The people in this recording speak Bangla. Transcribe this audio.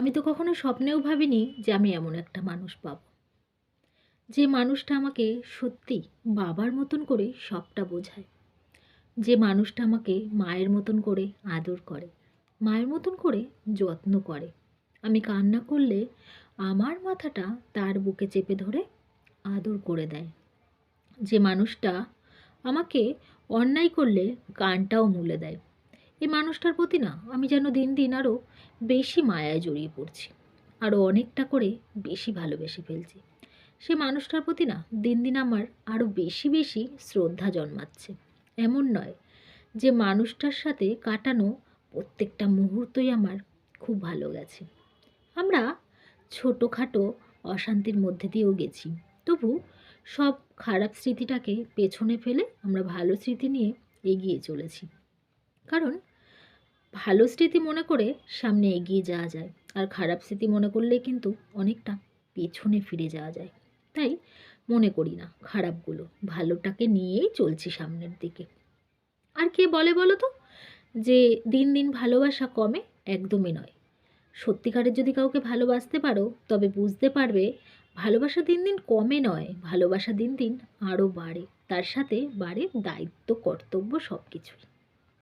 আমি তো কখনো স্বপ্নেও ভাবিনি যে আমি এমন একটা মানুষ পাব। যে মানুষটা আমাকে সত্যি বাবার মতন করে সবটা বোঝায়। যে মানুষটা আমাকে মায়ের মতন করে আদর করে, মায়ের মতন করে যত্ন করে। আমি কান্না করলে আমার মাথাটা তার বুকে চেপে ধরে আদর করে দেয়। যে মানুষটা আমাকে অন্যায় করলে কানটাও মুলে দেয়। এই মানুষটার প্রতি না, আমি যেন দিন দিন আরও বেশি মায়ায় জড়িয়ে পড়ছি। আরও অনেকটা করে বেশি ভালোবেসে ফেলছি। সে মানুষটার প্রতি না, দিন দিন আমার আরও বেশি বেশি শ্রদ্ধা জন্মাচ্ছে। এমন নয় যে মানুষটার সাথে কাটানো প্রত্যেকটা মুহূর্তই আমার খুব ভালো গেছে। আমরা ছোটোখাটো অশান্তির মধ্যে দিয়েও গেছি। তবু সব খারাপ স্মৃতিটাকে পেছনে ফেলে আমরা ভালো স্মৃতি নিয়ে এগিয়ে চলেছি। কারণ ভালো স্মৃতি মনে করে সামনে এগিয়ে যাওয়া যায়, আর খারাপ স্মৃতি মনে করলে কিন্তু অনেকটা পেছনে ফিরে যাওয়া যায়। তাই মনে করি না খারাপগুলো, ভালোটাকে নিয়েই চলছি সামনের দিকে। আর কে বলে বলো তো? যে দিন দিন ভালোবাসা কমে একদমই নয়। সত্যিকারের যদি কাউকে ভালোবাসতে পারো, তবে বুঝতে পারবে ভালোবাসা দিন দিন কমে নয়, ভালোবাসা দিন দিন আরও বাড়ে। তার সাথে বাড়ে দায়িত্ব, কর্তব্য সব কিছুই